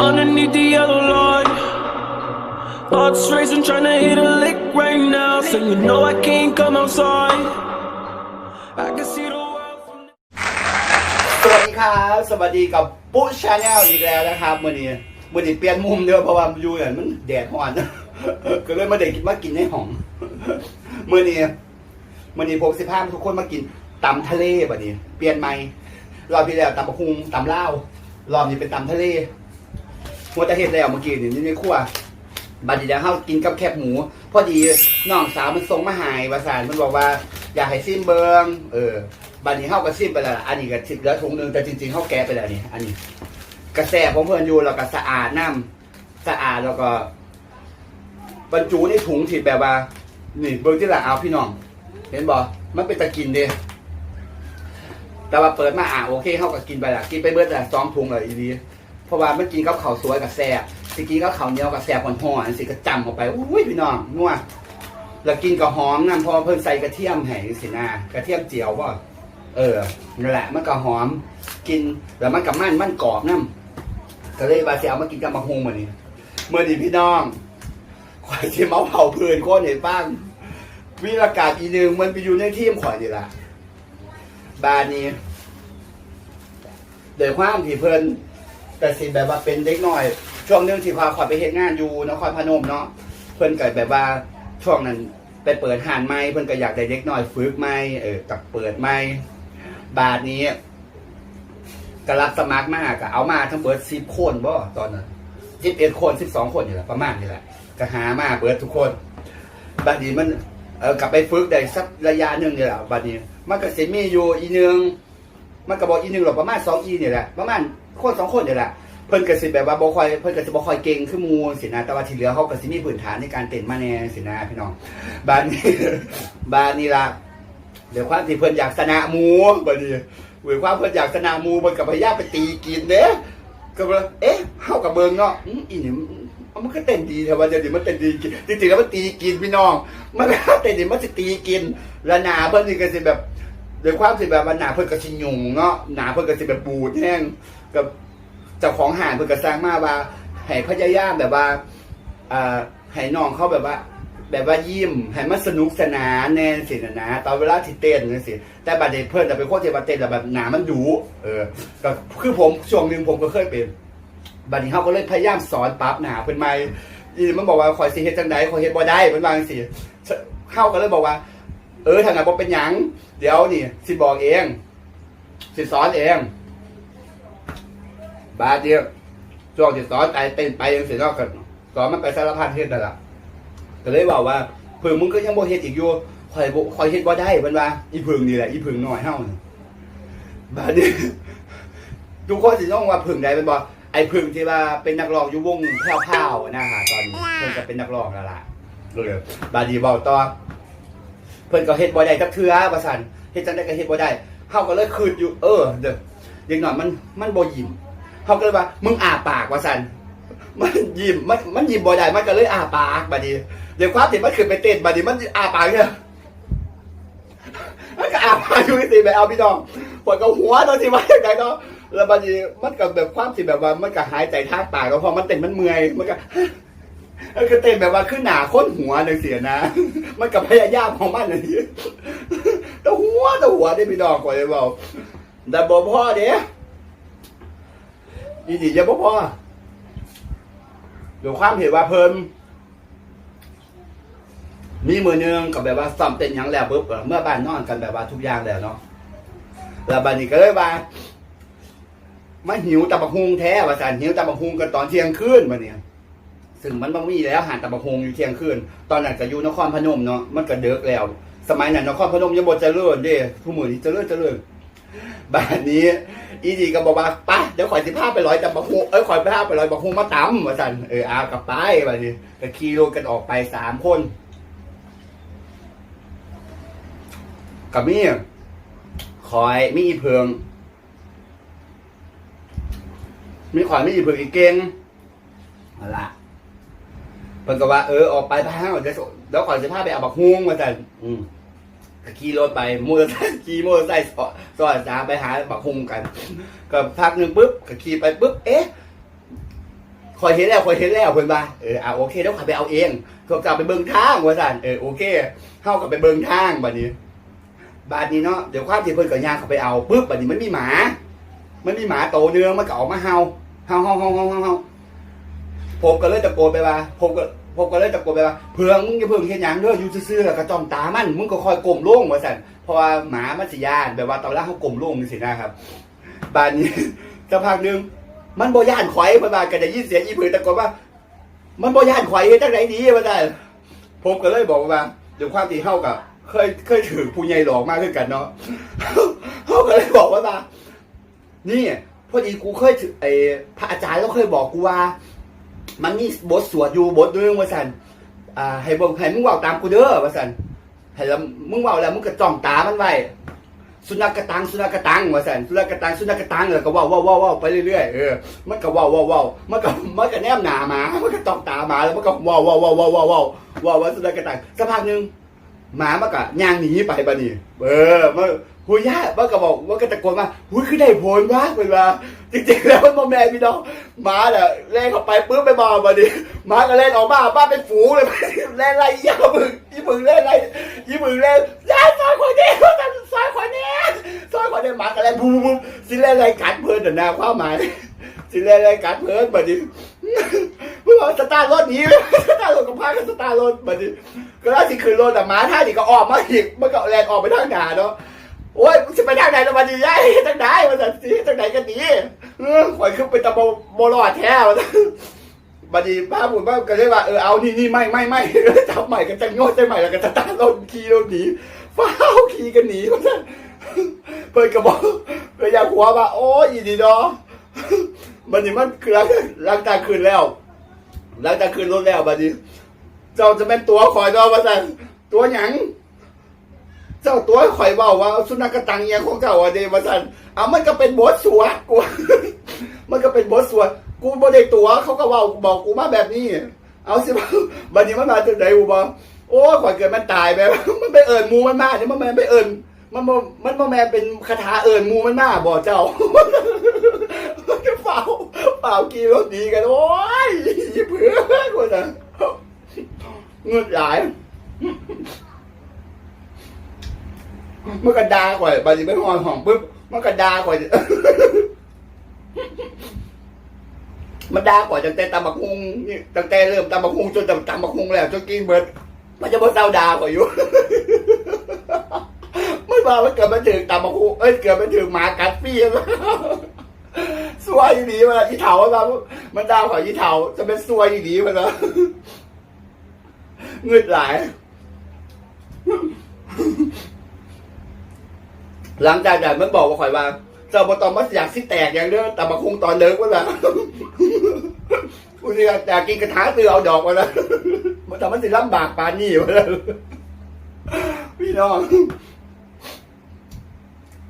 underneath the yellow light. Hearts racing, trying to hit a lick right now. Saying, you know I can't come outside. I can see the world from สวัสดีครับ สวัสดีกับปุ๊ชาแนลอีกแล้วนะครับมื่อนี้มื่อนี้เปลี่ยนมุมเด้อเพราะว่าอยู่เนี่ยมันแดดร้อนก็เลยมาเด็กมากินในห้องมื่อนี้มื่อนี้ผมสิพาทุกคนมากินตำทะเลบัดนี้ เปลี่ยนใหม่รอบที่แล้วตำบะคุงตำเล่าวรอบนี้เป็นตำทะเล หัวจะเห็ดแล้วเมื่อกี้นี่ในครัวบัดนี้เดี๋ยวเฮากินกับแคบหมู พอดีน้องสาวมันส่งมาใหายประสานมันบอกว่าอยากให้ซิมเบิงเออบัดนี้เขากับซิมไปแล้วล่ะอันนี้ก็สิเหลือถุงหนึงแต่จริงๆเข้าแกะไปแล้วนี่อันนี้กระแสของเพื่อนอยู่แล้วก็สะอาดน้ำสะอาดแล้วก็ บรรจุในถุงที่แบบว่า นี่เบิ้งที่ละเอาพี่น้อง เห็นบ่มันเป็นตะกินเด้แต่ว่าเปิดมาอะโอเคเข้ากับกินไปละกินไปเบิดละสองถุงเลยอีดี เพราะว่ามันกินกับข้าวสวยกับแซ่บสิกินกับข้าวเหนียวกับแซ่บห่อนๆสิก็จำออกไปอุ้ยพี่น้องนัวแล้วกินกับหอมน้ำเพอเพิ่นใส่กระเทียมแห้งสินะกระเทียมเจียวบ่เออนั่นแหละมันก็หอมกินแล้วมันกับมันมันกรอบน้ำก็เลยว่าสิเอามากินกับมะฮงมื้อนี้มื้อนี้พี่น้องข่อยสิเมาเผาเพื่อนคนเห็นบ้างวิรากาศอีหนึงมันไปอยู่ในทีมข่อยนี่ละบานนี้โดยความที่เพิ่น แต่สิแบบว่าเป็นเด็กน้อย ช่วงหนึงที่พาขอยไปเฮ็ดงานอยู่นครพนมเนาะเพิ่นก็แบบว่าช่วงนั้นไปเปิดห้านใหม่เพิ่นก็อยากได้เด็กน้อยฝึกใหม่เออกับเปิดใหม่บาทนี้ก็รับสมัครมากก็เอามาทั้งเบิร์ดสิบคนบ่ตอนนั้นสิบเอ็ดคนสิบสองคนนี่แหละประมาณนี่แหละก็หามาเบิร์ดทุกคน บัดนี้มันเออกลับไปฝึกได้สักระยะหนึ่งนี่แหละบัดนี้ มันก็สิมีอยู่อีหนึง มันก็บอกอีหนึ่งหรอกประมาณสองอีนี่ยแหละประมาณคนสองคนเนี่แหละเพิ่นก็สิแบบว่าบ่คอยเพิ่นก็สิบ่คอยเก่งคือหมู่สินะแต่ว่าที่เหลือเขาก็สิมีพื้นฐานในการเต้นมาแน่สินะพี่น้องบานนี้บานนี้ละเดี๋ยวความที่เพิ่นอยากชนะมูบัดนี้หรือว่าเพื่นอยากสนามูมันกับพยาไปตีกินเด้ก็เลยเอ๊ะเข้ากับเบิงเนาะอีนี่มันมันก็เต้นดีแต่ว่าเดี๋ยวนี้มันเต้นดีกินจริงๆแล้วมันตีกินพี่น้อง มันก็เต้นดีมันจะตีกินแล้วหนาเพื่อนนี่ก็สิแบบ โดยความสิแบบว่าหนาเพื่อนก็ชิยุงเนาะหนาเพื่อนก็สิแบบบูดแห้งกับเจ้าของห่านเพื่อนก็สร้างมาว่าให้พยายามแบบว่าอ่าให้น้องเขาแบบว่า แบบว่ายิ้มให้มันสนุกสนานแน่สินะนะตอนเวลาที่เต้นนี่นสิแต่บัดเด็เพื่อนจะเป็นคนที่มาเต้นแล้วแบบหนามันดุเออก็คือผมช่วงหนึ่งผมก็เคยเป็นบัดนี้เขาก็เลยพยายามสอนปรับหนาเป็นไม่อีมันบอกว่าคอยสิเฮ็ดจังไดคอยเฮ็ดบ่ได้เป็นบางสิเข้าก็เลยบอกว่า เออถ้างั้นบ่เป็นหยัง ดี๋ยวนี่สิบอกเอง สิสอนเอง บาดเดียวช่วงที่สอนไปเต้นไปยังสิเนาะก็สอนมันไปสารพัดเฮ็ดนั่นล่ะก็เลยบอกว่าเพิ่งมึงก็ยังบ่เฮ็ดอีกอยู่คอยบคอยเฮ็ดบ่ได้เพิ่นว่า อีเพิ่งนี่แหละ อีเพิ่งน้อยเฮานี่บาดนี้ทุกคนสิต้องว่าเพิ่งใดเป็นบ่ไอ้เพิ่งที่ว่าเป็นนักร้องอยู่วงแผ่วๆนะฮะตอนนี้เพิ่นก็เป็นนักร้องแล้วล่ะเลยบาดนี้เว้าต่อ เพิ่นก็เฮ็ดบ่ได้จักเทื่อว่าซั่นเฮ็ดจังได๋ก็เฮ็ดบ่ได้เฮาก็เลยคิดอยู่ เออเด้ออย่างน้อยมันมันบ่ยิ้มเฮาก็เลยว่ามึงอ้าปากว่าซั่นมันยิ้มมันมันยิ้มบ่ได้มันก็เลยอ้าปากบัดนี้เดี๋ยวความที่มันขึ้นไปเต้นบัดนี้มันอ้าปากเนี่ยมันก็อ้าปากอยู่สิแบบเอาพี่น้องปวดกับหัวตอนที่ว่าอย่างไรเนาะแล้วบัดนี้มันก็แบบความที่แบบว่ามันก็หายใจทางปากแล้วพอมันเต้นมันเมื่อยมันก็ ก็เต้นแบบว่าขึ้นหนาค้นหัวเลยเสียนะ มันก็พยายามของมันอันนี้แต่หัวแต่หัวได้พี่น้องก่อนเลยบอกแต่บ่พ่อเด้ดีๆจะบ่พ่อเดี๋ยวความเห็นว่าเพิ่นมีมือหนึงกับแบบว่าซ้อมเต้นยังแล้วปุ๊บเมื่อบ้านนอนกันแบบว่าทุกอย่างแล้วเนาะแล้วบ้านนี้ก็เลยว่ามันหิวตะบักฮุงแท้ว่าสันหิวตะบักฮุงกันตอนเที่ยงคืนมาเนี่ย ซึ่งมันบ่มีแล้วหารตะบักฮุงอยู่เที่ยงคืน ตอนนั้นก็อยู่นครพนมเนาะมันก็เดึกแล้ว สมัยนั้นนครพนมยังบ่เจริญเด้ทุกมื้อนี้เจริญเจริญบ้านนี้ อีดีก็บอกว่าไปะเดี๋ยวข่อยสิพาไปร้อยตำบักฮุงเอ้ยข่อยไปพาไปร้อยบักฮุงมาตำว่าสันเออเอากลับไปว่าดิก็ขี่รถกันออกไปสามคนกับมีคอยมีอีเพิงมีข่อยมีอีเพิงอีกเก่งเอาละ เพิ่นก็ว่าเออออกไปพาเดี๋ยวเดี๋ยวข่อยสิพาไปเอาบักฮุงว่าสันอืมก็ขี่รถไปมอเตอร์ไซค์ขี่มอเตอร์ไซค์สอสอดสามไปหาบักฮุงกัน ก็พักหนึ่งปุ๊บก็ขี่ไปปุ๊บเอ๊ะคอยเห็นแล้วคอยเห็นแล้วเพิ่นว่าเอออะโอเคเดี๋ยวข้อยไปเอาเองเขากลับไปเบิ่งทางว่าซั่นเออโอเคเฮาก็ไปเบิ่งทางบัดนี้บัดนี้เนาะเดี๋ยวความที่เพิ่นก็ย่างเข้าไปเอาปึ๊บบัดนี้มันมีหมา มันมีหมาโตวเนืองมันก็ออกมาเห่าเห่าเห่าเห่าเห่าเห่าเห่า ผมก็เลยตะโกนไปว่า ผมก็ผมก็เลยตะโกนไปว่าเพื่องมึงอย่าเพิ่งเฮ็ดหยังเด้ออยู่ซื่อๆแล้วก็จ้องตามันมึงก็คอยก้มลงว่าซั่นเพราะว่าหมามันสิย่านแบบว่าตอนแรกเขาก้มลงนี่สินะครับบานนี้สักพักหนึงมันบ่ย่านข่อยเพิ่นว่าก็ได้ยินเสียงอีผือตะโกนว่า มันบ่ย่านข่อยเฮ็ดจังไดดีว่าซั่นผมก็เลยบอกว่าด้วยความที่เฮากับเคยเคยถือผู้ใหญ่หลอกมากขึ้นกันเนาะเฮาก็เลยบอกว่าว่านี่พอดีกูเคยถือไอ้พระอาจารย์ก็เคยบอกกูว่า มันมีบทสวดอยู่บทหนึงว่าสันอ่าให้เบิ่งให้มึงเว่าตามกูเด้อว่าสันให้แล้วมึงเว่าแล้วมึงก็จ้องตามันไว้สุนัขกระตังสุนัขกระตังว่าสันสุนัขกระตังสุนัขกระตังแล้วก็ว่าว่าว่าว่าไปเรื่อยๆเออมันก็ว่าว่าว่ามันก็มันก็แนมหนามามันก็จ้องตามาแล้วมันก็ว่าว่าว่าว่าว่าว่าว่าว่าสุนัขกระตังสักพักหนึ่ง หมามันก็ย่างหนีไปบัดนี้เออมันหุยย่ามันก็บอกมันก็ตะโกนว่าหุยคือได้ผลวะเป็นว่าจริงๆแล้วมันบ่แม่นพี่น้องหมาเนี่ยเล่นเข้าไปปุ๊บไปบอกบัดนี้หมาก็เล่นออกมาบ้านเป็นฝูงเลยเล่นไรยี่มึงยี่มึงเล่นไรยี่มึงเล่นย่าซอยคนนี้ซอยคนนี้ซอยคนนี้หมาก็เล่นบูบูสิเล่นไรกัดเพิ่นน่ะนะความหมายสิเล่นไรกัดเพิ่นบัดนี้เมื่อวานสตาร์รถหนีสตาร์รถกับพากันสตาร์รถบัดนี้ ก็ล่าสิคืนรถแต่หมาท่านี่ก็ออกมาอีกมันก็แลนออกไปทางหนาเนาะโอ้ยมึงจะไปทางไหนละมันดีย้ายทางไหนมันจะสิทางไหนกันดีเออข่อยขึ้นไปตะโบโบรอดแท้มันบัดนี้ป้าบุญป้าก็เลยว่าเออเอานี่นี่ไม่ไม่ไม่จับใหม่กันจะงดใจใหม่แล้วก็จะตาร์ทรถขี่รถหนีฟ้าวขี่กันหนีมันจะเปิดกระบอกเปิดยาหัวว่าโอ้ยอีดีเนาะบัดนี้มันคือหลังหลังจาคืนแล้วหลังจาคืนรถแล้วบัดนี้ เจ้าจะเป็นตัวคอยดอมาสั่นตัวหยังเจ้าตัวคอยเบาว่า สุนัขกระตังเอียงของเจ้าอะเดมาสันเอามันก็เป็นบทสวดกูมันก็เป็นบทสวดกูบ่ได้ตัวเขาก็เว่าบอกกูมาแบบนี้ เอาสิว่าบัดนี้มันมาจากไหนกูบอกโอ้ข่อยเกิดมันตายไปมันไปเอิญมูมันมาเนี่ยมันม่นไปเอิญมันบ่มันบ่แม่นเป็นคาถาเอิญมูมันมาบอกเจ้ามันก็เฝ้าเฝ้ากีรถดีกันโอ้ยเพื่อนกูนะ เงือดหลายมันก็ดาข่อยบาดนีไปห้องห้องปุ๊บมันก็ดาข่อย มันดาข่อยตั้งแต่ตำบักฮุงนี่ตั้งแต่เริ่มตำบักฮุงจนตำตำบักฮุงแล้วจนกินเบิดมันจะบ่เศร้าดาข่อยอยู่ไม่ว่ามันเกิดมาถึงตำบักฮุงเอ้ยเกิดมาถึงหมากัดพี่สวยอยู่ดีมันอีเถามันมันดาข่อยอีเถาจะเป็นสวยอยู่ดีมันนะ เงืดหลาย หลังจากนั้นมันบอกว่าข่อยว่าเจ้าบตอมาอยากสิแตกอย่างเด้อแต่มาคงตอนเลิกว่าละกูสิอยากกินกระทะเตือเอาดอกมาละมันทำมันสิลำบากปานนี่มาละพี่น้อง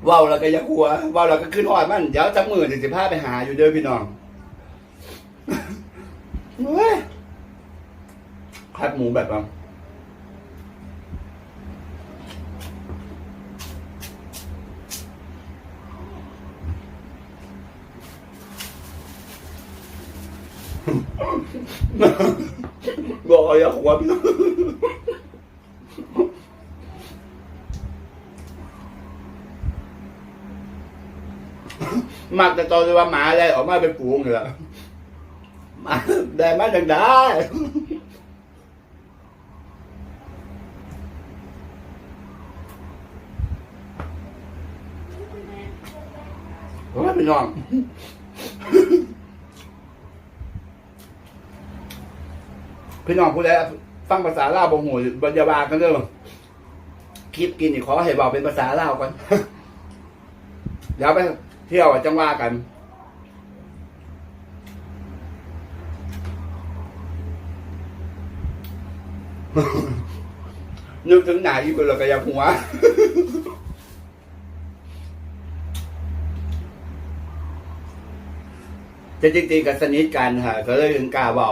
เว้าวแล้วก็ยักหัวเว้าวแล้วก็ขึ้นหอดมันเดี๋ยวจักมือถึงสิพาไปหาอยู่เด้อพี่น้อง คัดหมูแบบว่าบอกอย่าหัวพี่มักแต่ตอนที่ว่าหมาอะไรออกมาเป็นฝูงเหรอหมาได้มาดังได้ โอ้ย พี่น้องพี่น้องพูดแล้วฟังภาษาลาวบ่หูบรรยาบากันเด้อคลิปกินนี่ขอให้บอกเป็นภาษาลาวก่อนเดี๋ยวไปเที่ยวจังว่ากันนึกถึงหนาอีกคนเราก็อยาหัว จะจริงๆกับสนิทกันค่ะก็เลยถึงกล้าเบา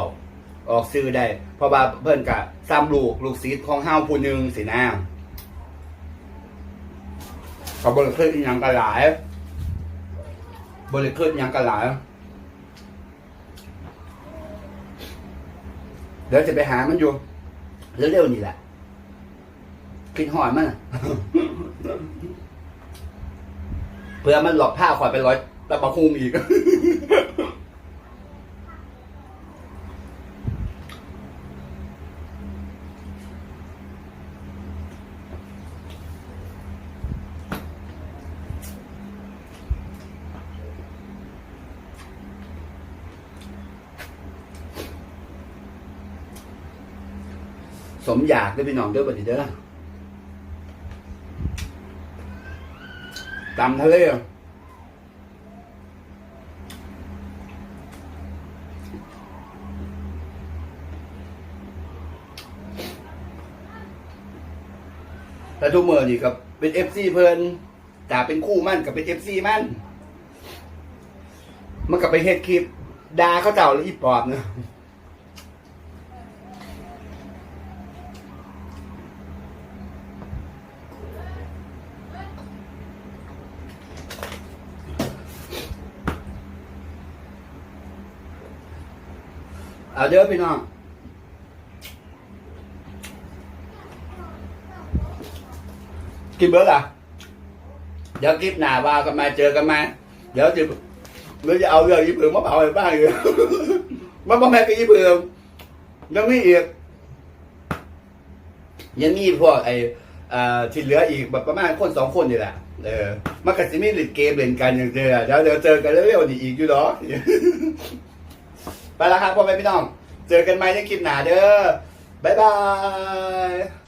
ออกซื้อได้ เพราะว่าเพื่อนกะซ้ำลูกลูกศิษย์ของเฮาผู้หนึ่งสินะเขาบริเคยอิหยังกันหลาย บริเคยอิหยังกันหลายเดี๋ยวจะไปหามันอยู่เร็วๆนี่แหละคิดหอยมันเพื่อมันหลอกผ้าขอยไปร้อยตะบะคุมอีก สมอยากด้วยพี่น้องเด้อบัดนี้เด้อตำทะเลแต่ทุกเมื่อนี่กับเป็นเอฟซีเพิ่นจ่าเป็นคู่มั่นกับเป็นเอฟซีมั่นมันกับไปเฮ็ดคลิปดาเขาเจ้าแล้วอีปอบเนาะ เอาเด้อพี่น้องกินเบิร์ดอะเดี๋ยวคลิปหน้าว่ากันมาเจอกันมาเดี๋ยวจะเดี๋ยวจะเอาเรื่องยี่เผือมาเผาให้บ้างอยู่มาบ่แม่กับยี่เผือยังมีอีกยังมีพวกไอ้อ่าที่เหลืออีกแบบประมาณคนสองคนนี่แหละเออมันก็จะมีเล่นเกมเล่นกันอย่างเดียวเดี๋ยวเดี๋ยวเจอกันเร็วๆนี่อีกอยู่เนาะ ไปแล้วครับพ่อแม่พี่น้อง เจอกันใหม่ในคลิปหน้าเด้อบ๊ายบาย